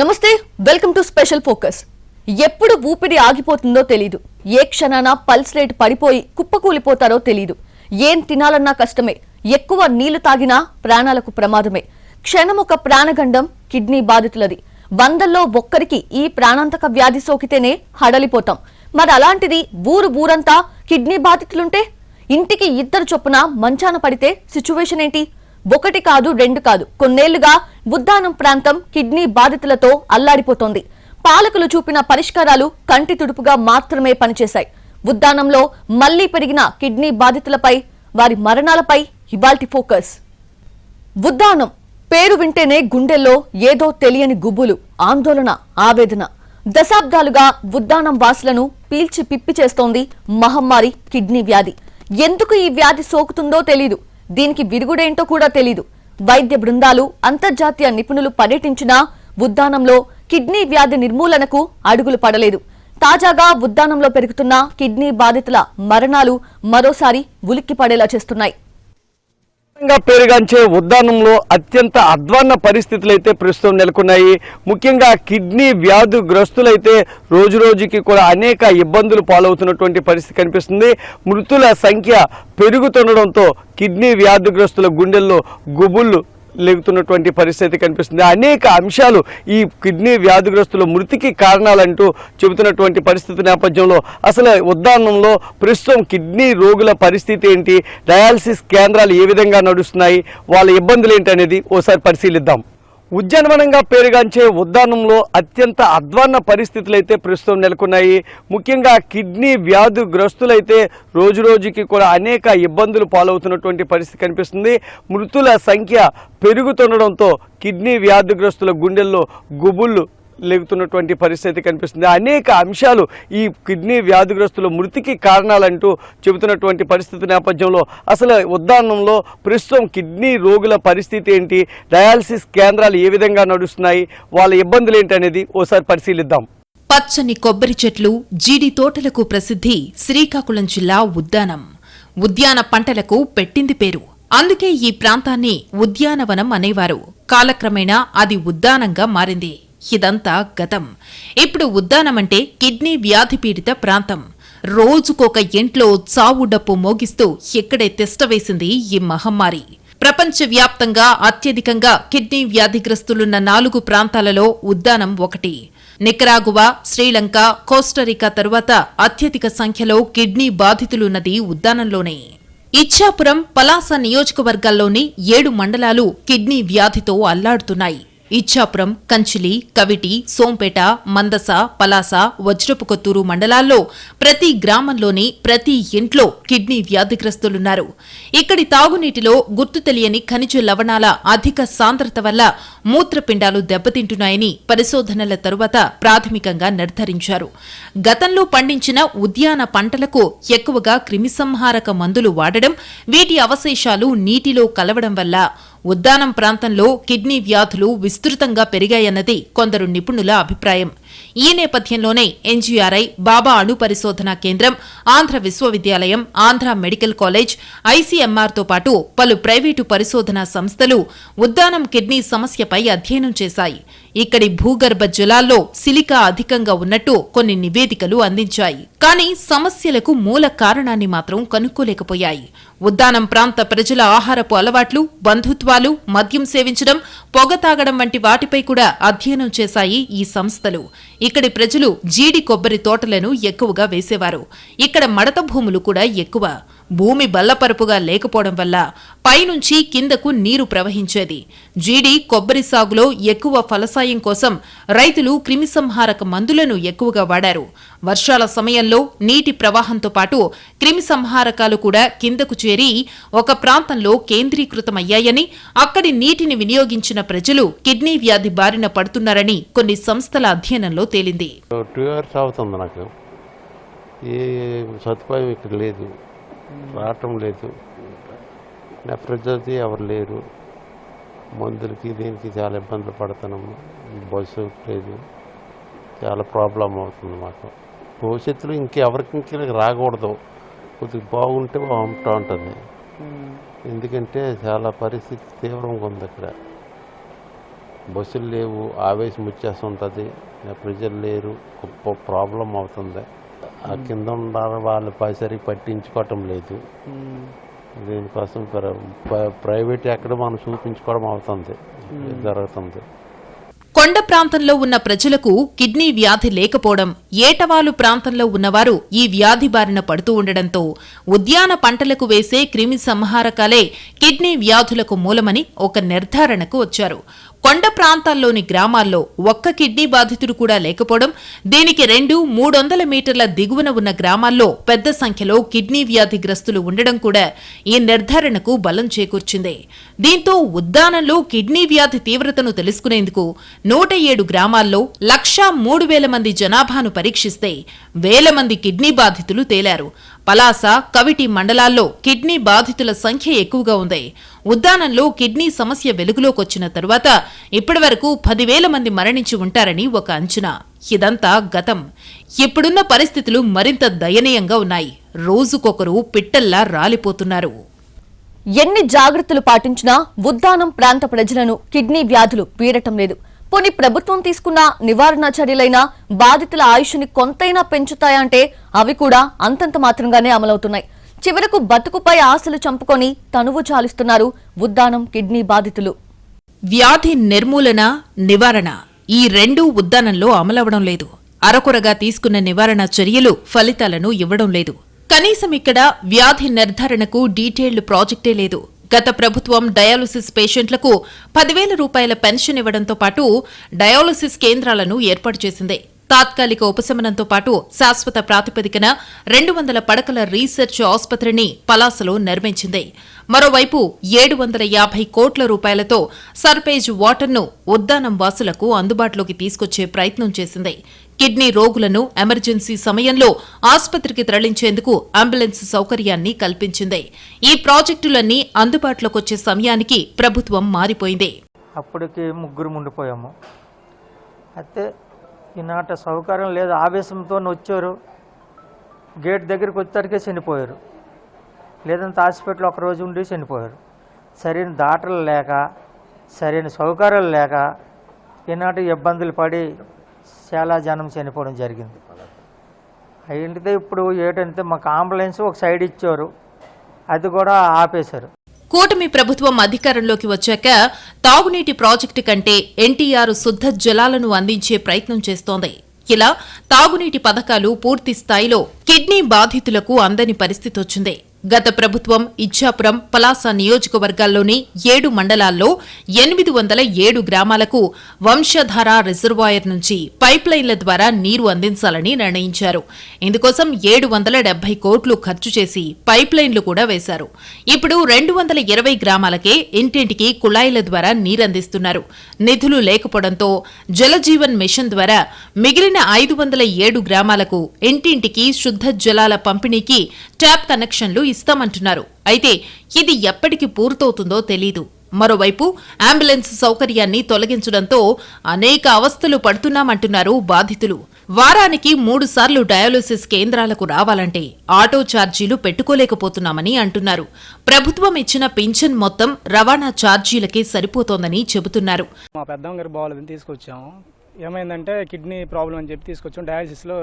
నమస్తే welcome to special focus. ఎప్పుడు ఊపిరి ఆగిపోతుందో తెలీదు. ఏ క్షణాన పల్స్ రేట్ పడిపోయి కుప్పకూలిపోతారో తెలీదు. ఏం తినాలన్నా కష్టమే. ఎక్కువ నీళ్ళు తాగినా ప్రాణాలకు ప్రమాదమే. క్షణం ఒక ప్రాణగండం కిడ్నీ బాధితులది. వందల్లో ఒక్కరికి ఈ ప్రాణాంతక వ్యాధి సోకితేనే హడలిపోతాం. మరి అలాంటిది ఊరు ఊరంతా కిడ్నీ బాధితులుంటే? ఇంటికి ఇద్దరు చొప్పున మంచాన పడితే సిచ్యువేషన్ ఏంటి? ఒకటి కాదు రెండు కాదు. కొన్నేళ్ళుగా ఉద్దానం ప్రాంతం కిడ్నీ బాధితులతో అల్లాడిపోతోంది. పాలకులు చూపిన పరిష్కారాలు కంటి తుడుపుగా మాత్రమే పనిచేశాయి. ఉద్దానంలో మళ్ళీ పెరిగిన కిడ్నీ బాధితులపై వారి మరణాలపై ఇవాల్టి ఫోకస్. ఉద్దానం పేరు వింటేనే గుండెల్లో ఏదో తెలియని గుబులు ఆందోళన ఆవేదన. దశాబ్దాలుగా ఉద్దానం వాసులను పీల్చి పిప్పి చేస్తోంది మహమ్మారి కిడ్నీ వ్యాధి. ఎందుకు ఈ వ్యాధి సోకుతుందో తెలీదు. దీనికి విరుగుడేంటో కూడా తెలీదు. వైద్య బృందాలు అంతర్జాతీయ నిపుణులు పర్యటించినా ఉద్దానంలో కిడ్నీ వ్యాధి నిర్మూలనకు అడుగులు పడలేదు. తాజాగా ఉద్దానంలో పెరుగుతున్న కిడ్నీ బాధితుల మరణాలు మరోసారి ఉలిక్కి పడేలా చేస్తున్నాయి. గా పేరుగాంచే ఉద్దానంలో అత్యంత అధ్వాన్న పరిస్థితులు అయితే ప్రస్తుతం నెలకొన్నాయి. ముఖ్యంగా కిడ్నీ వ్యాధిగ్రస్తులైతే రోజు రోజుకి కూడా అనేక ఇబ్బందులు పాలవుతున్నటువంటి పరిస్థితి కనిపిస్తుంది. మృతుల సంఖ్య పెరుగుతుండడంతో కిడ్నీ వ్యాధిగ్రస్తుల గుండెల్లో గుబుళ్ళు లేగుతున్నటువంటి పరిస్థితి కనిపిస్తుంది. అనేక అంశాలు ఈ కిడ్నీ వ్యాధిగ్రస్తుల మృతికి కారణాలంటూ చెబుతున్నటువంటి పరిస్థితి నేపథ్యంలో అసలు ఉద్దానంలో ప్రస్తుతం కిడ్నీ రోగుల పరిస్థితి ఏంటి? డయాలసిస్ కేంద్రాలు ఏ విధంగా నడుస్తున్నాయి? వాళ్ళ ఇబ్బందులు ఏంటి అనేది ఓసారి పరిశీలిద్దాం. ఉద్యానవనంగా పేరుగాంచే ఉద్దానంలో అత్యంత అధ్వాన్న పరిస్థితులు అయితే ప్రస్తుతం నెలకొన్నాయి. ముఖ్యంగా కిడ్నీ వ్యాధిగ్రస్తులైతే రోజు రోజుకి కూడా అనేక ఇబ్బందులు పాలవుతున్నటువంటి పరిస్థితి కనిపిస్తుంది. మృతుల సంఖ్య పెరుగుతుండడంతో కిడ్నీ వ్యాధిగ్రస్తుల గుండెల్లో గుబుళ్ళు లేగుతున్నటువంటి పరిస్థితి కనిపిస్తుంది. అనేక అంశాలు ఈ కిడ్నీ వ్యాధిగ్రస్తుల మృతికి కారణాలంటూ చెబుతున్నటువంటి పరిస్థితి నేపథ్యంలో అసలు ఉద్దానంలో ప్రస్తుతం కిడ్నీ రోగుల పరిస్థితి ఏంటి? డయాలసిస్ కేంద్రాలు ఏ విధంగా నడుస్తున్నాయి? వాళ్ళ ఇబ్బందులు ఏంటి అనేది ఓసారి పరిశీలిద్దాం. పచ్చని కొబ్బరి చెట్లు జీడి తోటలకు ప్రసిద్ధి శ్రీకాకుళం జిల్లా ఉద్యానం ఉద్యాన పంటలకు పెట్టింది పేరు. అందుకే ఈ ప్రాంతాన్ని ఉద్యానవనం అనేవారు. కాలక్రమేణా అది ఉద్దానంగా మారింది. ఇదంతా గతం. ఇప్పుడు ఉద్దానమంటే కిడ్నీ వ్యాధి పీడిత ప్రాంతం. రోజుకొక ఇంట్లో చావు డప్పు మోగిస్తూ ఇక్కడే తిష్టవేసింది ఈ మహమ్మారి. ప్రపంచవ్యాప్తంగా అత్యధికంగా కిడ్నీ వ్యాధిగ్రస్తులున్న నాలుగు ప్రాంతాలలో ఉద్దానం ఒకటి. నికరాగువా శ్రీలంక కోస్టరికా తరువాత అత్యధిక సంఖ్యలో కిడ్నీ బాధితులున్నది ఉద్దానంలోనే. ఇచ్చాపురం పలాస నియోజకవర్గాల్లోని ఏడు మండలాలు కిడ్నీ వ్యాధితో అల్లాడుతున్నాయి. ఇచ్చాపురం కంచిలి కవిటి సోంపేట మందస పలాస వజ్రపు కొత్తూరు మండలాల్లో ప్రతి గ్రామంలోని ప్రతి ఇంట్లో కిడ్నీ వ్యాధిగ్రస్తులున్నారు. ఇక్కడి తాగునీటిలో గుర్తు తెలియని ఖనిజ లవణాల అధిక సాంద్రత వల్ల మూత్రపిండాలు దెబ్బతింటున్నాయని పరిశోధనల తరువాత ప్రాథమికంగా నిర్ధారించారు. గతంలో పండించిన ఉద్యాన పంటలకు ఎక్కువగా క్రిమిసంహారక మందులు వాడడం వీటి అవశేషాలు నీటిలో కలవడం వల్ల ఉద్దానం ప్రాంతంలో కిడ్నీ వ్యాధులు విస్తృతంగా పెరిగాయన్నది కొందరు నిపుణుల అభిప్రాయం. ఈ నేపథ్యంలోనే ఎన్జీఆర్ఐ బాబా అణు పరిశోధనా కేంద్రం ఆంధ్ర విశ్వవిద్యాలయం ఆంధ్ర మెడికల్ కాలేజ్ ఐసీఎంఆర్తో పాటు పలు ప్రైవేటు పరిశోధనా సంస్థలు ఉద్దానం కిడ్నీ సమస్యపై అధ్యయనం చేశాయి. ఇక్కడి భూగర్భ జలాల్లో సిలికా అధికంగా ఉన్నట్టు కొన్ని నివేదికలు అందించాయి. కానీ సమస్యలకు మూల కారణాన్ని మాత్రం కనుక్కోలేకపోయాయి. ఉద్దానం ప్రాంత ప్రజల ఆహారపు అలవాట్లు బంధుత్వాలు మద్యం సేవించడం పొగ తాగడం వంటి వాటిపై కూడా అధ్యయనం చేశాయి ఈ సంస్థలు. ఇక్కడి ప్రజలు జీడి కొబ్బరి తోటలను ఎక్కువగా వేసేవారు. ఇక్కడ మడత భూములు కూడా ఎక్కువ. భూమి బల్లపరుపుగా లేకపోవడం వల్ల పైనుంచి కిందకు నీరు ప్రవహించేది. జీడి కొబ్బరి సాగులో ఎక్కువ ఫలసాయం కోసం రైతులు క్రిమిసంహారక మందులను ఎక్కువగా వాడారు. వర్షాల సమయంలో నీటి ప్రవాహంతో పాటు క్రిమిసంహారకాలు కూడా కిందకు చేరి ఒక ప్రాంతంలో కేంద్రీకృతమయ్యాయని అక్కడి నీటిని వినియోగించిన ప్రజలు కిడ్నీ వ్యాధి బారిన పడుతున్నారని కొన్ని సంస్థల అధ్యయనంలో తేలింది. ఈ సదుపాయం ఇక్కడ లేదు. రావటం లేదు. నెఫ్రిజర్ది ఎవరు లేరు. మందులకి దీనికి చాలా ఇబ్బందులు పడుతున్నాము. బస్సు లేదు. చాలా ప్రాబ్లం అవుతుంది మాకు. భవిష్యత్తులో ఇంకెవరికి ఇంక రాకూడదు. కొద్దిగా బాగుంటే బాగుంటూ ఉంటుంది. ఎందుకంటే చాలా పరిస్థితి తీవ్రంగా ఉంది ఇక్కడ బస్సులు లేవు. ఆవేశం వచ్చేస్తుంటుంది. ప్రజలు లేరు. గొప్ప ప్రాబ్లం అవుతుంది. ఆ కింద ఉన్న వాళ్ళు ప- సరిగ్గా పట్టించుకోవటం లేదు. దీనికోసం ప్ర- ప్ర- ప్రైవేట్ ఎక్కడ మనం చూపించుకోవడం అవుతుంది జరుగుతుంది. కొండ ప్రాంతంలో ఉన్న ప్రజలకు కిడ్నీ వ్యాధి లేకపోవడం ఏటవాలు ప్రాంతంలో ఉన్నవారు ఈ వ్యాధి బారిన పడుతూ ఉండడంతో ఉద్యాన పంటలకు వేసే క్రిమి సంహారకాలే కిడ్నీ వ్యాధులకు మూలమని ఒక నిర్ధారణకు వచ్చారు. కొండ ప్రాంతాల్లోని గ్రామాల్లో ఒక్క కిడ్నీ బాధితుడు కూడా లేకపోవడం దీనికి రెండు మూడొందల మీటర్ల దిగువన ఉన్న గ్రామాల్లో పెద్ద సంఖ్యలో కిడ్నీ వ్యాధిగ్రస్తులు ఉండడం కూడా ఈ నిర్ధారణకు బలం చేకూర్చింది. దీంతో ఉద్దానంలో కిడ్నీ వ్యాధి తీవ్రతను తెలుసుకునేందుకు నూట ఏడు గ్రామాల్లో లక్షా మూడు వేల మంది జనాభాను పరీక్షిస్తే వేల మంది కిడ్నీ బాధితులు తేలారు. పలాస కవిటి మండలాల్లో కిడ్నీ బాధితుల సంఖ్య ఎక్కువగా ఉంది. ఉద్దానంలో కిడ్నీ సమస్య వెలుగులోకొచ్చిన తరువాత ఇప్పటివరకు పదివేల మంది మరణించి ఉంటారని ఒక అంచనా. ఇదంతా గతం. ఇప్పుడున్న పరిస్థితులు మరింత దయనీయంగా ఉన్నాయి. రోజుకొకరు పిట్టల్లా రాలిపోతున్నారు. ఎన్ని జాగ్రత్తలు పాటించినా ఉద్దానం ప్రాంత ప్రజలను కిడ్నీ వ్యాధులు పీడటం లేదు. పోనీ ప్రభుత్వం తీసుకున్న నివారణ చర్యలైనా బాధితుల ఆయుష్ని కొంతైనా పెంచుతాయంటే అవి కూడా అంతంత మాత్రంగానే అమలవుతున్నాయి. చివరకు బతుకుపై ఆశలు చంపుకొని తనువు చాలిస్తున్నారు ఉద్దానం కిడ్నీ బాధితులు. వ్యాధి నిర్మూలన నివారణ ఈ రెండూ ఉద్దానంలో అమలవడం లేదు. అరకొరగా తీసుకున్న నివారణ చర్యలు ఫలితాలను ఇవ్వడం లేదు. కనీసం ఇక్కడ వ్యాధి నిర్ధారణకు డీటెయిల్డ్ ప్రాజెక్టే లేదు. గత ప్రభుత్వం డయాలసిస్ పేషెంట్లకు పదివేల రూపాయల పెన్షన్ ఇవ్వడంతో పాటు డయాలసిస్ కేంద్రాలను ఏర్పాటు చేసింది. తాత్కాలిక ఉపశమనంతో పాటు శాశ్వత ప్రాతిపదికన రెండు వందల పడకల రీసెర్చ్ ఆసుపత్రిని పలాసలో నిర్మించింది. మరోవైపు ఏడు వందల యాభై కోట్ల రూపాయలతో సర్పేజ్ వాటర్ను ఉద్దానం వాసులకు అందుబాటులోకి తీసుకొచ్చే ప్రయత్నం చేసింది. కిడ్నీ రోగులను ఎమర్జెన్సీ సమయంలో ఆసుపత్రికి తరలించేందుకు అంబులెన్స్ సౌకర్యాన్ని కల్పించింది. ఈ ప్రాజెక్టులన్నీ అందుబాటులోకొచ్చే సమయానికి ప్రభుత్వం మారిపోయింది. అప్పటికి ముగ్గురు ఉండిపోయాము. అయితే ఈనాట సౌకర్యం లేదు ఆవేశంతో వచ్చారు. గేట్ దగ్గరికి వచ్చేసరికి చనిపోయారు. లేదంటే హాస్పిటల్ ఒక రోజు ఉండి చనిపోయారు. సరైన డాక్టర్లు లేక సరైన సౌకర్యాలు లేక ఈనాటి ఇబ్బందులు పడి చాలా జనం చనిపోవడం జరిగింది. ఏంటితే ఇప్పుడు ఏంటంటే మాకు అంబులెన్స్ ఒక సైడ్ ఇచ్చారు. అది కూడా ఆపేశారు. కూటమి ప్రభుత్వం అధికారంలోకి వచ్చాక తాగునీటి ప్రాజెక్టు కంటే ఎన్టీఆర్ శుద్ధ జలాలను అందించే ప్రయత్నం చేస్తోంది. ఇలా తాగునీటి పథకాలు పూర్తి స్థాయిలో కిడ్నీ బాధితులకు అందని పరిస్థితి వచ్చింది. గత ప్రభుత్వం ఇచ్చాపురం పలాస నియోజకవర్గాల్లోని ఏడు మండలాల్లో ఎనిమిది వందల ఏడు గ్రామాలకు వంశధార రిజర్వాయర్ నుంచి పైప్లైన్ల ద్వారా నీరు అందించాలని నిర్ణయించారు. ఇందుకోసం ఏడు వందల డెబ్బై కోట్లు ఖర్చు చేసి పైప్లైన్లు కూడా వేశారు. ఇప్పుడు రెండు వందల ఇరవై గ్రామాలకే ఇంటింటికి కుళాయిల ద్వారా నీరందిస్తున్నారు. నిధులు లేకపోవడంతో జలజీవన్ మిషన్ ద్వారా మిగిలిన ఐదు వందల ఏడు గ్రామాలకు ఇంటింటికి శుద్ధ జలాల పంపిణీకి ట్యాప్ కనెక్షన్లు ఇస్తామంటున్నారు. అయితే ఇది ఎప్పటికి పూర్తవుతుందో తెలీదు. మరోవైపు అంబులెన్స్ సౌకర్యాన్ని తొలగించడంతో అనేక అవస్థలు పడుతున్నామంటున్నారు బాధితులు. వారానికి మూడు సార్లు డయాలసిస్ కేంద్రాలకు రావాలంటే ఆటో ఛార్జీలు పెట్టుకోలేకపోతున్నామని అంటున్నారు. ప్రభుత్వం ఇచ్చిన పింఛన్ మొత్తం రవాణా ఛార్జీలకే సరిపోతోందని చెబుతున్నారు. మా పెద్దమ్మ గారు బాగాలేదని తీసుకొచ్చాము. ఏమైందంటే కిడ్నీ ప్రాబ్లం అని చెప్పి తీసుకొచ్చాం డయాలసిస్లో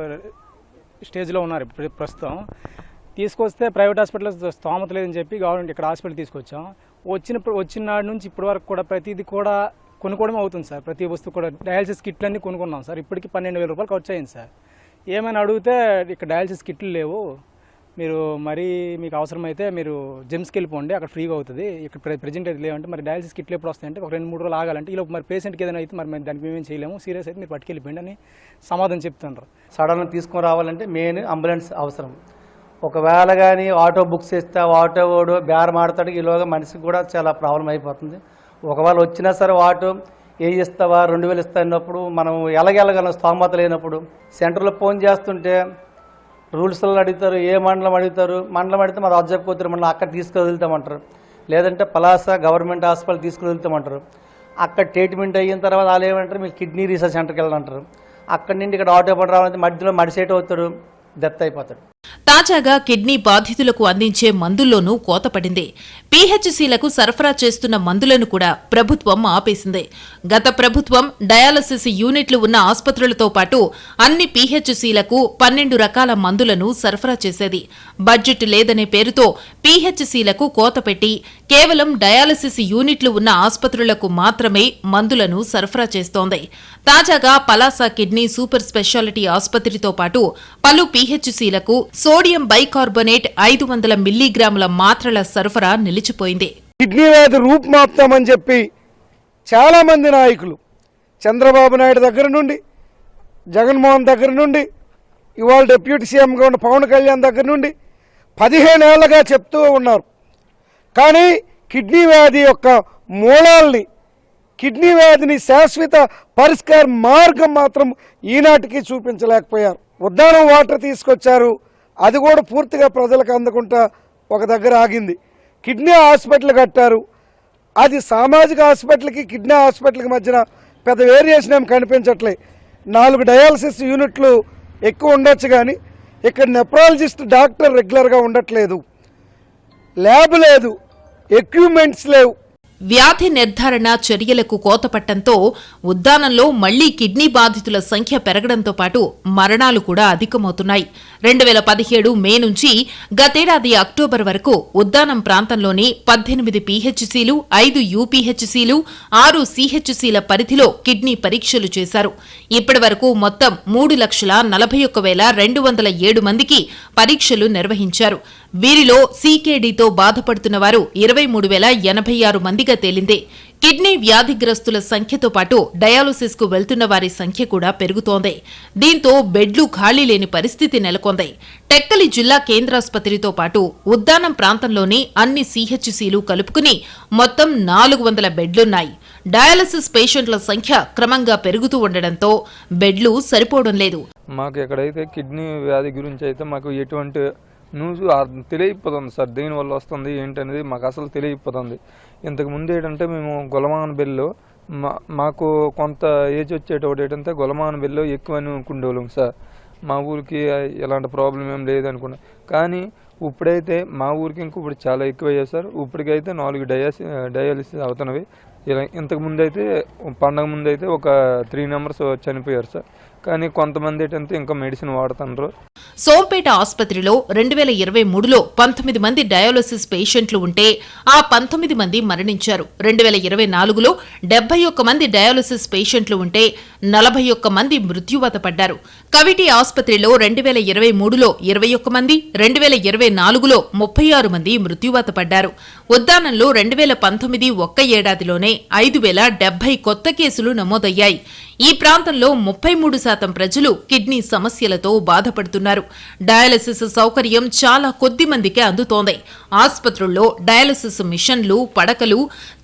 స్టేజ్లో ఉన్నారు ప్రస్తుతం. తీసుకొస్తే ప్రైవేట్ హాస్పిటల్ స్తోమత లేదని చెప్పి గవర్నమెంట్ ఇక్కడ హాస్పిటల్ తీసుకొచ్చాం. వచ్చినప్పుడు వచ్చిన నాడు నుంచి ఇప్పటి వరకు కూడా ప్రతిదీ కూడా కొనుక్కోవడం అవుతుంది సార్. ప్రతి వస్తువు కూడా డయాలసిస్ కిట్లన్నీ కొనుక్కున్నాం సార్. ఇప్పటికి పన్నెండు వేల రూపాయలు ఖర్చు అయింది సార్. ఏమైనా అడిగితే ఇక్కడ డయాలసిస్ కిట్లు లేవు. మీరు మరీ మీకు అవసరమైతే మీరు జిమ్స్కి వెళ్ళిపోండి. అక్కడ ఫ్రీగా అవుతుంది. ఇక్కడ ప్రెజెంట్ ప్రజెంట్ అయితే లేవంటే మరి డయాలసిస్ కిట్లు ఎప్పుడు వస్తాయంటే ఒక రెండు మూడు రోజులు ఆగాలంటే ఇలా మరి పేషెంట్కి ఏదైనా అయితే మరి మేము దానికి మేమేం చేయలేము. సీరియస్ అయితే మీరు పట్టుకెళ్ళిపోండి అని సమాధానం చెప్తున్నారు సడన్గా తీసుకొని రావాలంటే మెయిన్ అంబులెన్స్ అవసరం. ఒకవేళ కానీ ఆటో బుక్స్ ఇస్తే ఆటో వాడు బేరం ఆడతాడు. ఈలోగా మనిషికి కూడా చాలా ప్రాబ్లం అయిపోతుంది. ఒకవేళ వచ్చినా సరే ఆటో ఏ ఇస్తావా? రెండు వేలు ఇస్తా అన్నప్పుడు మనం ఎలాగెలగలం స్తోమత లేనప్పుడు? సెంటర్లో ఫోన్ చేస్తుంటే రూల్స్లో అడుగుతారు ఏ మండలం అడుగుతారు? మండలం అడిగితే మా కూతురు మండలం అక్కడ తీసుకువెళ్తామంటారు లేదంటే పలాస గవర్నమెంట్ హాస్పిటల్ తీసుకువెళ్తామంటారు అక్కడ ట్రీట్మెంట్ అయిన తర్వాత వాళ్ళు ఏమంటారు? మీరు కిడ్నీ రీసెర్చ్ సెంటర్కి వెళ్ళాలంటారు. అక్కడి నుండి ఇక్కడ ఆటో పడి రావాలంటే మధ్యలో మడిసేట అవుతాడు? డెత్ అయిపోతాడు. తాజాగా కిడ్నీ బాధితులకు అందించే మందుల్లోనూ కోత పడింది. పీహెచ్సీలకు సరఫరా చేస్తున్న మందులను కూడా ప్రభుత్వం ఆపేసింది. గత ప్రభుత్వం డయాలసిస్ యూనిట్లు ఉన్న ఆసుపత్రులతో పాటు అన్ని పీహెచ్సీలకు పన్నెండు రకాల మందులను సరఫరా చేసేది. బడ్జెట్ లేదనే పేరుతో పీహెచ్సీలకు కోత పెట్టి కేవలం డయాలసిస్ యూనిట్లు ఉన్న ఆసుపత్రులకు మాత్రమే మందులను సరఫరా చేస్తోంది. తాజాగా పలాస కిడ్నీ సూపర్ స్పెషాలిటీ ఆసుపత్రితో పాటు పలు పీహెచ్సీలకు సోడియం బైకార్బోనేట్ ఐదు వందల మిల్లీగ్రాముల మాత్రల సరఫరా నిలిచిపోయింది. కిడ్నీ వ్యాధి రూపుమాపుతామని చెప్పి చాలామంది నాయకులు చంద్రబాబు నాయుడు దగ్గర నుండి జగన్మోహన్ దగ్గర నుండి ఇవాళ డిప్యూటీ సీఎంగా ఉన్న పవన్ కళ్యాణ్ దగ్గర నుండి పదిహేను ఏళ్ళగా చెప్తూ ఉన్నారు. కానీ కిడ్నీ వ్యాధి యొక్క మూలాల్ని కిడ్నీ వ్యాధిని శాశ్వత పరిష్కార మార్గం మాత్రం ఈనాటికి చూపించలేకపోయారు. ఉద్దానం వాటర్ తీసుకొచ్చారు అది కూడా పూర్తిగా ప్రజలకు అందకుండా ఒక దగ్గర ఆగింది. కిడ్నీ హాస్పిటల్ కట్టారు. అది సామాజిక హాస్పిటల్కి కిడ్నీ హాస్పిటల్కి మధ్యన పెద్ద వేరియేషన్ ఏం కనిపించట్లే. నాలుగు డయాలసిస్ యూనిట్లు ఎక్కువ ఉండొచ్చు కానీ ఇక్కడ నెప్రాలజిస్ట్ డాక్టర్ రెగ్యులర్గా ఉండట్లేదు. ల్యాబ్ లేదు. ఎక్విప్మెంట్స్ లేవు. వ్యాధి నిర్ధారణ చర్యలకు కోతపట్టంతో ఉద్దానంలో మళ్ళీ కిడ్నీ బాధితుల సంఖ్య పెరగడంతో పాటు మరణాలు కూడా అధికమవుతున్నాయి. రెండు వేల పదిహేడు మే నుంచి గతేడాది అక్టోబర్ వరకు ఉద్దానం ప్రాంతంలోని పద్దెనిమిది పీహెచ్సీలు ఐదు యూపీహెచ్సీలు ఆరు సీహెచ్సీల పరిధిలో కిడ్నీ పరీక్షలు చేశారు. ఇప్పటి వరకు మొత్తం మూడు లక్షల నలభై ఒక్క వేల రెండు వందల ఏడు మందికి పరీక్షలు నిర్వహించారు. వీరిలో సీకేడీతో బాధపడుతున్న వారు ఇరవై మూడు వేల ఎనభై ఆరు మందిగా తేలింది. కిడ్నీ వ్యాధిగ్రస్తుల సంఖ్యతో పాటు డయాలసిస్కు వెళ్తున్న వారి సంఖ్య కూడా పెరుగుతోంది. దీంతో బెడ్లు ఖాళీ లేని పరిస్థితి నెలకొంది. టెక్కలి జిల్లా కేంద్రాసుపత్రితో పాటు ఉద్దానం ప్రాంతంలోని అన్ని సిహెచ్సిలు కలుపుకుని మొత్తం నాలుగు వందల బెడ్లున్నాయి. డయాలసిస్ పేషెంట్ల సంఖ్య క్రమంగా పెరుగుతూ ఉండడంతో బెడ్లు సరిపోవడం లేదు. మాకు ఎక్కడైతే కిడ్నీ వ్యాధి గురించి అయితే మాకు ఎటువంటి న్యూస్ ఆ- తెలియకపోతుంది సార్ దేనివల్ల వస్తుంది ఏంటనేది మాకు అసలు తెలియకపోతుంది. ఇంతకు ముందు ఏంటంటే మేము గొలమాన్ బిల్లు మా మాకు కొంత ఏజ్ వచ్చేటప్పుడు ఏంటంటే గొలమాన్ బిల్లు ఎక్కువ అని అనుకునేవాళ్ళం సార్. మా ఊరికి ఎలాంటి ప్రాబ్లం ఏం లేదనుకున్నా కానీ ఇప్పుడైతే మా ఊరికి ఇంక ఇప్పుడు చాలా ఎక్కువ అయ్యాయి సార్. ఇప్పటికైతే నాలుగు డయాసి డయాలిసిస్ అవుతున్నవి. ఇలా ఇంతకు ముందు అయితే పండగ ముందు అయితే ఒక త్రీ నెంబర్స్ చనిపోయారు సార్. కానీ కొంతమంది ఏంటంటే ఇంకా మెడిసిన్ వాడుతున్నారు సోంపేట ఆసుపత్రిలో రెండు వేల ఇరవై మూడులో పంతొమ్మిది మంది డయాలసిస్ పేషెంట్లు ఉంటే ఆ పంతొమ్మిది మంది మరణించారు. రెండు వేల ఇరవై నాలుగులో డెబ్బై ఒక్క మంది డయాలసిస్ పేషెంట్లు ఉంటే నలభై ఒక్క మంది మృత్యువాత పడ్డారు. కవిటి ఆసుపత్రిలో రెండు వేల ఇరవై మూడులో ఇరవై ఒక్క మంది రెండు వేల ఇరవై నాలుగులో ముప్పై ఆరు మంది మృత్యువాత పడ్డారు. ఉద్దానంలో రెండు వేల పంతొమ్మిది ఒక్క ఏడాదిలోనే ఐదు వేల డెబ్బై కొత్త కేసులు నమోదయ్యాయి. ఈ ప్రాంతంలో ముప్పై మూడు శాతం ప్రజలు కిడ్నీ సమస్యలతో బాధపడుతున్నారు. డయాలసిస్ సౌకర్యం చాలా కొద్ది మందికే అందుతోంది. ఆసుపత్రుల్లో డయాలసిస్ మిషన్లు పడకలు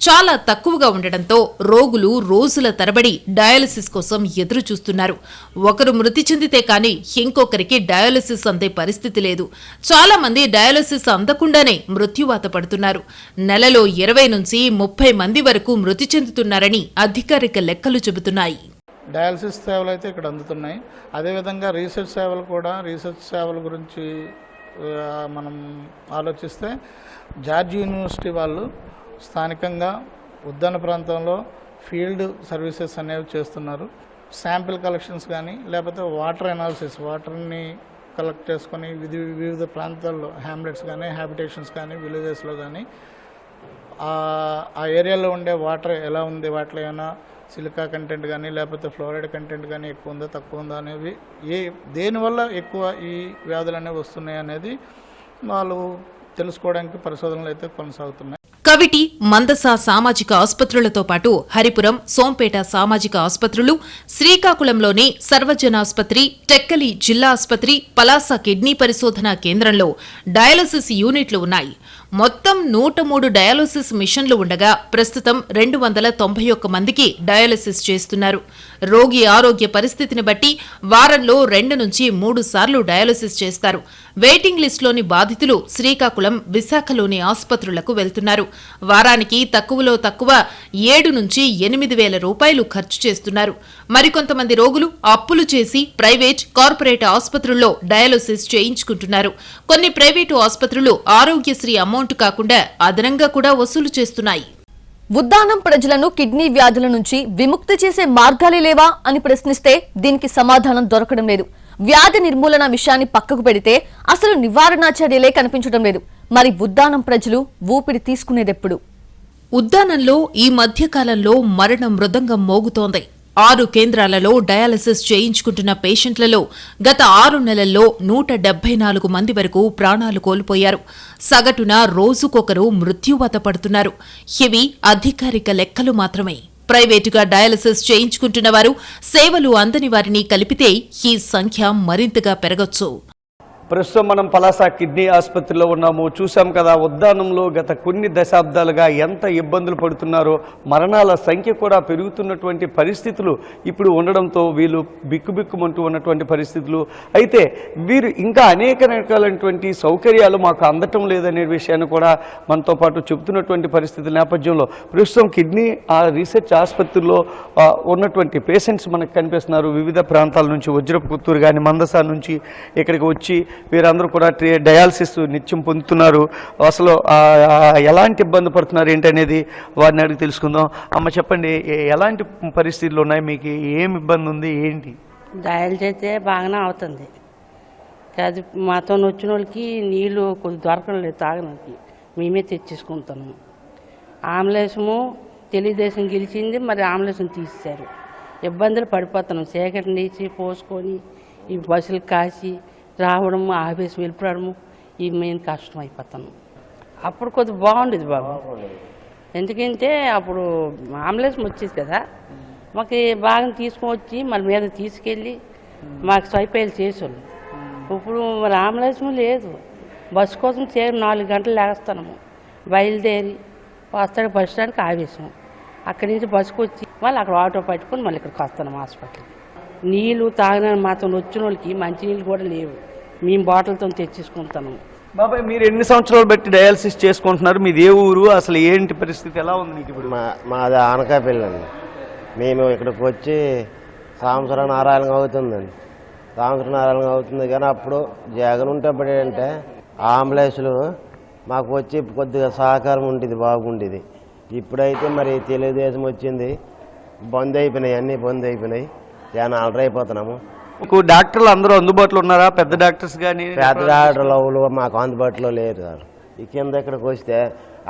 చాలా తక్కువగా ఉండడంతో రోగులు రోజుల తరబడి డయాలసిస్ కోసం ఎదురు చూస్తున్నారు ఒకరు మృతి చెందితే కానీ ఇంకొకరికి డయాలసిస్ అందే పరిస్థితి లేదు. చాలా మంది డయాలసిస్ అందకుండానే మృత్యువాత పడుతున్నారు. నెలలో ఇరవై నుంచి ముప్పై మంది వరకు మృతి చెందుతున్నారని అధికారిక లెక్కలు చెబుతున్నాయి. డయాలసిస్ సేవలు అయితే ఇక్కడ అందుతున్నాయి. అదేవిధంగా రీసెర్చ్ సేవలు కూడా రీసెర్చ్ సేవల గురించి మనం ఆలోచిస్తే జార్జ్ యూనివర్సిటీ వాళ్ళు స్థానికంగా ఉద్యాన ప్రాంతంలో ఫీల్డ్ సర్వీసెస్ అనేవి చేస్తున్నారు. శాంపిల్ కలెక్షన్స్ కానీ లేకపోతే వాటర్ అనాలిసిస్ వాటర్ని కలెక్ట్ చేసుకొని వివిధ వివిధ ప్రాంతాల్లో హ్యామ్లెట్స్ కానీ హ్యాబిటేషన్స్ కానీ విలేజెస్లో కానీ ఆ ఏరియాలో ఉండే వాటర్ ఎలా ఉంది? వాటిలో ఏమైనా సిలికా కంటెంట్ కానీ లేకపోతే ఫ్లోరైడ్ కంటెంట్ కానీ ఎక్కువ ఉందా తక్కువ ఉందా అనేవి ఏ దేనివల్ల ఎక్కువ ఈ వ్యాధులు అనేవి వస్తున్నాయి అనేది వాళ్ళు తెలుసుకోవడానికి పరిశోధనలు అయితే కొనసాగుతున్నాయి. కవిటి మందస సామాజిక ఆసుపత్రులతో పాటు హరిపురం సోంపేట సామాజిక ఆసుపత్రులు శ్రీకాకుళంలోని సర్వజనాసుపత్రి టెక్కలి జిల్లా ఆసుపత్రి పలాస కిడ్నీ పరిశోధన కేంద్రంలో డయాలసిస్ యూనిట్లు ఉన్నాయి. మొత్తం నూట మూడు డయాలసిస్ మిషన్లు ఉండగా ప్రస్తుతం రెండు వందల తొంభై ఒక్క మందికి డయాలసిస్ చేస్తున్నారు. రోగి ఆరోగ్య పరిస్థితిని బట్టి వారంలో రెండు నుంచి మూడు సార్లు డయాలసిస్ చేస్తారు. వెయిటింగ్ లిస్టులోని బాధితులు శ్రీకాకుళం విశాఖలోని ఆసుపత్రులకు వెళ్తున్నారు. వారానికి తక్కువలో తక్కువ ఏడు నుంచి ఎనిమిది వేల రూపాయలు ఖర్చు చేస్తున్నారు. మరికొంతమంది రోగులు అప్పులు చేసి ప్రైవేట్ కార్పొరేట్ ఆసుపత్రుల్లో డయాలసిస్ చేయించుకుంటున్నారు. కొన్ని ప్రైవేటు ఆసుపత్రులు ఆరోగ్యశ్రీ అమౌంట్ కాకుండా అదనంగా కూడా వసూలు చేస్తున్నాయి. ఉద్దానం ప్రజలను కిడ్నీ వ్యాధుల నుంచి విముక్తి చేసే మార్గాలే లేవా అని ప్రశ్నిస్తే దీనికి సమాధానం దొరకడం లేదు. వ్యాధి నిర్మూలన విషయాన్ని పక్కకు పెడితే అసలు నివారణా చర్యలే కనిపించడం లేదు. మరి ఉద్దానం ప్రజలు ఊపిరి తీసుకునేదెప్పుడు? ఉద్దానంలో ఈ మధ్యకాలంలో మరణ మృదంగం మోగుతోంది. ఆరు కేంద్రాలలో డయాలసిస్ చేయించుకుంటున్న పేషెంట్లలో గత ఆరు నెలల్లో నూట డెబ్బై నాలుగు మంది వరకు ప్రాణాలు కోల్పోయారు. సగటున రోజుకొకరు మృత్యువాత పడుతున్నారు. ఇవి అధికారిక లెక్కలు మాత్రమే. ప్రైవేటుగా డయాలసిస్ చేయించుకుంటున్న వారు సేవలు అందని వారిని కలిపితే ఈ సంఖ్య మరింతగా పెరగొచ్చు. ప్రస్తుతం మనం పలాస కిడ్నీ ఆసుపత్రిలో ఉన్నాము. చూసాం కదా ఉద్దానంలో గత కొన్ని దశాబ్దాలుగా ఎంత ఇబ్బందులు పడుతున్నారో మరణాల సంఖ్య కూడా పెరుగుతున్నటువంటి పరిస్థితులు ఇప్పుడు ఉండడంతో వీళ్ళు బిక్కుబిక్కుమంటూ ఉన్నటువంటి పరిస్థితులు. అయితే వీరు ఇంకా అనేక రకాలైనటువంటి సౌకర్యాలు మాకు అందటం లేదనే విషయాన్ని కూడా మనతో పాటు చెబుతున్నటువంటి పరిస్థితుల నేపథ్యంలో ప్రస్తుతం కిడ్నీ ఆ రీసెర్చ్ ఆసుపత్రిలో ఉన్నటువంటి పేషెంట్స్ మనకు కనిపిస్తున్నారు. వివిధ ప్రాంతాల నుంచి వజ్రపు పుత్తూరు కానీ మందసా నుంచి ఇక్కడికి వచ్చి వీరందరూ కూడా ట్రీ- డయాలసిస్ నిత్యం పొందుతున్నారు. అసలు ఎలాంటి ఇబ్బంది పడుతున్నారు ఏంటనేది వారిని అడిగి తెలుసుకుందాం. అమ్మ చెప్పండి ఎలాంటి పరిస్థితులు ఉన్నాయి? మీకు ఏం ఇబ్బంది ఉంది? ఏంటి? డయల్ చేస్తే బాగానే అవుతుంది. కాదు మాతో వచ్చిన వాళ్ళకి నీళ్ళు కొద్ది దొరకడం లేదు తాగడానికి. మేమే తెచ్చేసుకుంటాము ఆమ్లేసము తెలుగుదేశం గెలిచింది మరి ఆమ్లేసం తీసేశారు. ఇబ్బందులు పడిపోతున్నాం. సేకరణ ఇచ్చి పోసుకొని ఈ బస్సులు కాసి రావడము ఆఫీస్ వెళ్ళిపోవడము ఈ మెయిన్ కష్టం అయిపోతాను. అప్పుడు కొద్దిగా బాగుండేది బాబు. ఎందుకంటే అప్పుడు అంబులెన్స్ వచ్చేది కదా. మాకు బాగా తీసుకొని వచ్చి మన మీద తీసుకెళ్ళి మాకు స్వైపాయలు చేసేవాళ్ళు. ఇప్పుడు మరి ఆంబులెన్స్ లేదు. బస్సు కోసం చే నాలుగు గంటలు లేస్తాము బయలుదేరి వస్తాడు బస్ స్టాండ్కి ఆవేశం. అక్కడి నుంచి బస్సుకు వచ్చి మళ్ళీ అక్కడ ఆటో పట్టుకొని మళ్ళీ ఇక్కడికి వస్తాను హాస్పిటల్కి. నీళ్ళు తాగిన మాతో వచ్చిన వాళ్ళకి మంచి నీళ్ళు కూడా లేవు. మేము బాటిల్తో తెచ్చేసుకుంటాము బాబాయ్ మీరు ఎన్ని సంవత్సరాలు బట్టి డయాలసిస్ చేసుకుంటున్నారు? మీది ఏ ఊరు? అసలు ఏంటి పరిస్థితి? ఎలా ఉంది మీకు ఇప్పుడు? మా మాది ఆనకాపల్లి మేము ఇక్కడికి వచ్చి సంవత్సరం నారాయణంగా అవుతుందండి. సంవత్సరం నారాయణంగా అవుతుంది కానీ అప్పుడు జగన్ ఉంటప్పుడు ఏంటంటే ఆంబులెన్స్లు మాకు వచ్చి కొద్దిగా సహకారం ఉండేది బాగుండేది. ఇప్పుడైతే మరి తెలుగుదేశం వచ్చింది బంద్ అయిపోయినాయి అన్నీ బంద్ అయిపోయినాయి. చాలా అలర్ అయిపోతున్నాము మీకు డాక్టర్లు అందరూ అందుబాటులో ఉన్నారా? పెద్ద డాక్టర్స్ కానీ పెద్ద డాక్టర్లు మాకు అందుబాటులో లేరు సార్ ఈ కింద ఇక్కడికి వస్తే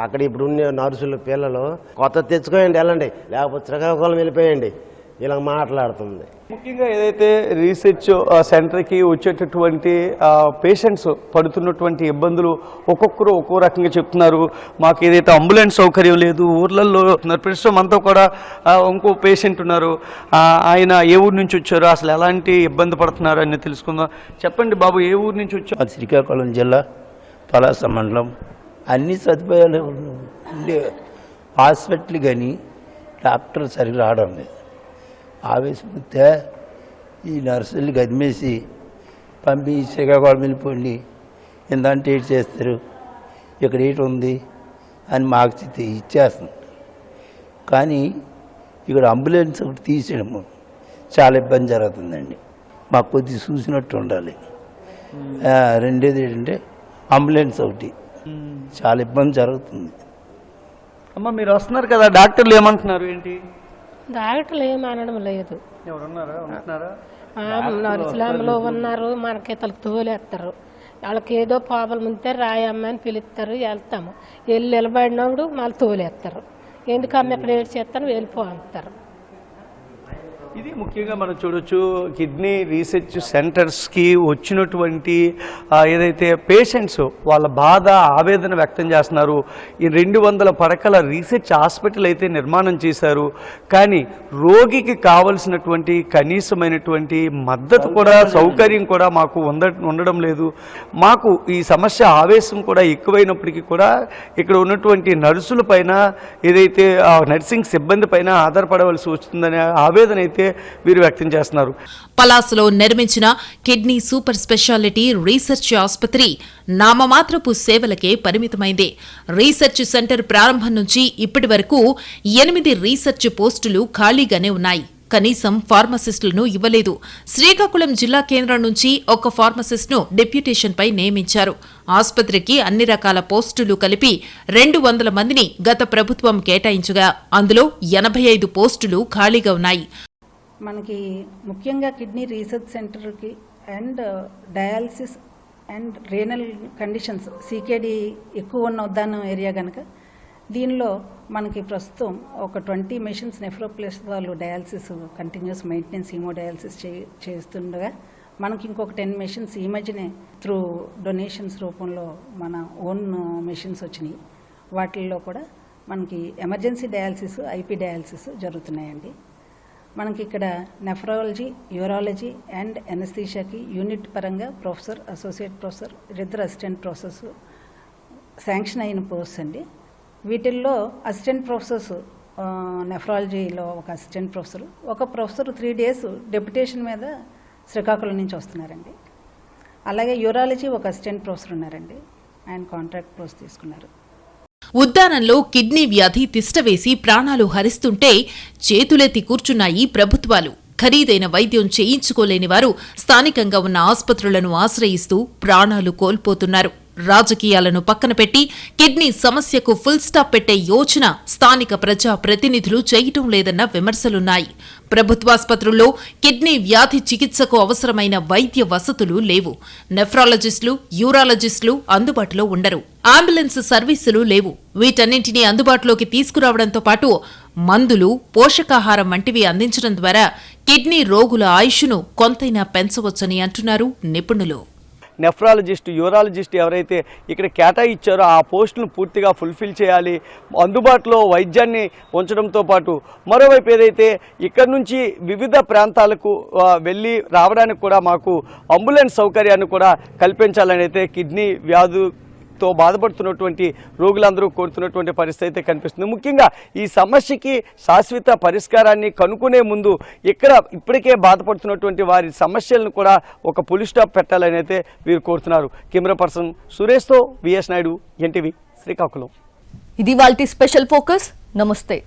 అక్కడ ఇప్పుడు ఉన్న నర్సులు పిల్లలు కొత్త తెచ్చుకోండి వెళ్ళండి. లేకపోతే శ్రీకాకుళం వెళ్ళిపోయండి. ఇలా మాట్లాడుతుంది. ముఖ్యంగా ఏదైతే రీసెర్చ్ సెంటర్కి వచ్చేటటువంటి పేషెంట్స్ పడుతున్నటువంటి ఇబ్బందులు ఒక్కొక్కరు ఒక్కో రకంగా చెప్తున్నారు. మాకు ఏదైతే అంబులెన్స్ సౌకర్యం లేదు ఊర్లలో ఉన్నారు. ప్రస్తుతం అంతా కూడా ఇంకో పేషెంట్ ఉన్నారు. ఆయన ఏ ఊరు నుంచి వచ్చారు అసలు ఎలాంటి ఇబ్బంది పడుతున్నారు అని తెలుసుకుందాం. చెప్పండి బాబు ఏ ఊరు నుంచి వచ్చారు? అది శ్రీకాకుళం జిల్లా పలాస మండలం. అన్ని సదుపాయాలు ఉండే హాస్పిటల్ కానీ డాక్టర్ సరిగ్గా రావడం లేదు. ఆవేశపోతే ఈ నర్సులు గదిమేసి పంపి శ్రీకాకుళం వెళ్ళిపోండి ఏందంటే ఏటి చేస్తారు? ఇక్కడ ఏటి ఉంది? అని మాకు చెప్తే ఇచ్చేస్తుంది. కానీ ఇక్కడ అంబులెన్స్ ఒకటి తీసేయడము చాలా ఇబ్బంది జరుగుతుందండి. మాకు కొద్దిగా చూసినట్టు ఉండాలి. రెండోది ఏంటంటే అంబులెన్స్ ఒకటి. చాలా ఇబ్బంది జరుగుతుంది. అమ్మ మీరు వస్తున్నారు కదా డాక్టర్లు ఏమంటున్నారు ఏంటి? డాక్టర్లు ఏం అనడం లేదు. నర్సులాంలో ఉన్నారు. మనకి ఇతలకు తోలేస్తారు. వాళ్ళకి ఏదో ప్రాబ్లం ఉంటే రాయమ్మ అని పిలుస్తారు. వెళ్తాము. వెళ్ళి నిలబడినప్పుడు మళ్ళీ తోలేస్తారు. ఎందుకమ్మ ఇక్కడ ఏడు చేస్తాను వెళ్ళిపో అంటారు. ఇది ముఖ్యంగా మనం చూడొచ్చు కిడ్నీ రీసెర్చ్ సెంటర్స్కి వచ్చినటువంటి ఏదైతే పేషెంట్స్ వాళ్ళ బాధ ఆవేదన వ్యక్తం చేస్తున్నారు ఈ రెండు వందల పడకల రీసెర్చ్ హాస్పిటల్ అయితే నిర్మాణం చేశారు. కానీ రోగికి కావలసినటువంటి కనీసమైనటువంటి మద్దతు కూడా సౌకర్యం కూడా మాకు ఉంద ఉండడం లేదు. మాకు ఈ సమస్య ఆవేశం కూడా ఎక్కువైనప్పటికీ కూడా ఇక్కడ ఉన్నటువంటి నర్సుల పైన ఏదైతే నర్సింగ్ సిబ్బంది పైన ఆధారపడవలసి వస్తుందనే ఆవేదన అయితే వీరు వ్యక్తం చేస్తున్నారు. పలాసలో నిర్మించిన కిడ్నీ సూపర్ స్పెషాలిటీ రీసెర్చ్ ఆసుపత్రి నామమాత్రపు సేవలకే పరిమితమైంది. రీసెర్చ్ సెంటర్ ప్రారంభం నుంచి ఇప్పటి వరకు ఎనిమిది రీసెర్చ్ పోస్టులు ఖాళీగానే ఉన్నాయి. కనీసం ఫార్మసిస్టులను ఇవ్వలేదు. శ్రీకాకుళం జిల్లా కేంద్రం నుంచి ఒక ఫార్మసిస్ట్ను డిప్యూటేషన్పై నియమించారు. ఆసుపత్రికి అన్ని రకాల పోస్టులు కలిపి రెండు వందల మందిని గత ప్రభుత్వం కేటాయించగా అందులో ఎనభై ఐదు పోస్టులు ఖాళీగా ఉన్నాయి. మనకి ముఖ్యంగా కిడ్నీ రీసెర్చ్ సెంటర్కి and dialysis and renal conditions CKD ఎక్కువ ఉన్న ఉద్దానం ఏరియా కనుక దీనిలో మనకి ప్రస్తుతం ఒక ట్వంటీ మెషిన్స్ నెఫ్రోప్లేస్ వాళ్ళు డయాలసిస్ కంటిన్యూస్ మెయింటెనెన్స్ హీమోడయాలసిస్ చే చేస్తుండగా మనకి ఇంకొక టెన్ మెషిన్స్ ఈ మధ్యనే త్రూ డొనేషన్స్ రూపంలో మన ఓన్ మెషిన్స్ వచ్చినాయి. వాటిల్లో కూడా మనకి ఎమర్జెన్సీ డయాలసిస్ ఐపీ డయాలసిస్ జరుగుతున్నాయండి. మనకి ఇక్కడ నెఫ్రాలజీ యూరాలజీ అండ్ ఎనస్థీషియాకి యూనిట్ పరంగా ప్రొఫెసర్ అసోసియేట్ ప్రొఫెసర్ ఇద్దరు అసిస్టెంట్ ప్రొఫెసర్స్ శాంక్షన్ అయిన పోస్ట్ అండి. వీటిల్లో అసిస్టెంట్ ప్రొఫెసర్స్ నెఫ్రాలజీలో ఒక అసిస్టెంట్ ప్రొఫెసర్ ఒక ప్రొఫెసర్ త్రీ డేస్ డెప్యుటేషన్ మీద శ్రీకాకుళం నుంచి వస్తున్నారండి. అలాగే యూరాలజీ ఒక అసిస్టెంట్ ప్రొఫెసర్ ఉన్నారండి. ఆయన కాంట్రాక్ట్ పోస్ట్ తీసుకున్నారు. ఉద్దానంలో కిడ్నీ వ్యాధి తిష్టవేసి ప్రాణాలు హరిస్తుంటే చేతులెత్తి కూర్చున్నాయి ప్రభుత్వాలు. ఖరీదైన వైద్యం చేయించుకోలేని వారు స్థానికంగా ఉన్న ఆసుపత్రులను ఆశ్రయిస్తూ ప్రాణాలు కోల్పోతున్నారు. రాజకీయాలను పక్కన పెట్టి కిడ్నీ సమస్యకు ఫుల్ స్టాప్ పెట్టే యోచన స్థానిక ప్రజా ప్రతినిధులు చేయటం లేదన్న విమర్శలున్నాయి. ప్రభుత్వాసుపత్రుల్లో కిడ్నీ వ్యాధి చికిత్సకు అవసరమైన వైద్య వసతులు లేవు. నెఫ్రాలజిస్టులు యూరాలజిస్టులు అందుబాటులో ఉండరు. అంబులెన్స్ సర్వీసులు లేవు. వీటన్నింటినీ అందుబాటులోకి తీసుకురావడంతో పాటు మందులు పోషకాహారం వంటివి అందించడం ద్వారా కిడ్నీ రోగుల ఆయుష్ను కొంతైనా పెంచవచ్చని అంటున్నారు నిపుణులు. నెఫ్రాలజిస్ట్ యూరాలజిస్ట్ ఎవరైతే ఇక్కడ కేటాయించారో ఆ పోస్టును పూర్తిగా ఫుల్ఫిల్ చేయాలి. అందుబాటులో వైద్యాన్ని ఉంచడంతో పాటు మరోవైపు ఏదైతే ఇక్కడ నుంచి వివిధ ప్రాంతాలకు వెళ్ళి రావడానికి కూడా మాకు అంబులెన్స్ సౌకర్యాన్ని కూడా కల్పించాలని అయితే కిడ్నీ వ్యాధు తో బాధపడుతున్నటువంటి రోగులందరూ కోరుతున్నటువంటి పరిస్థితి అయితే కనిపిస్తుంది. ముఖ్యంగా ఈ సమస్యకి శాశ్వత పరిష్కారాన్ని కనుక్కునే ముందు ఇక్కడ ఇప్పటికే బాధపడుతున్నటువంటి వారి సమస్యలను కూడా ఒక పులి స్టాప్ పెట్టాలని అయితే వీరు కోరుతున్నారు. కెమెరా పర్సన్ సురేష్తో విఎస్ నాయుడు ఎన్టీవీ శ్రీకాకుళం. ఇది వాళ్ళ స్పెషల్ ఫోకస్. నమస్తే.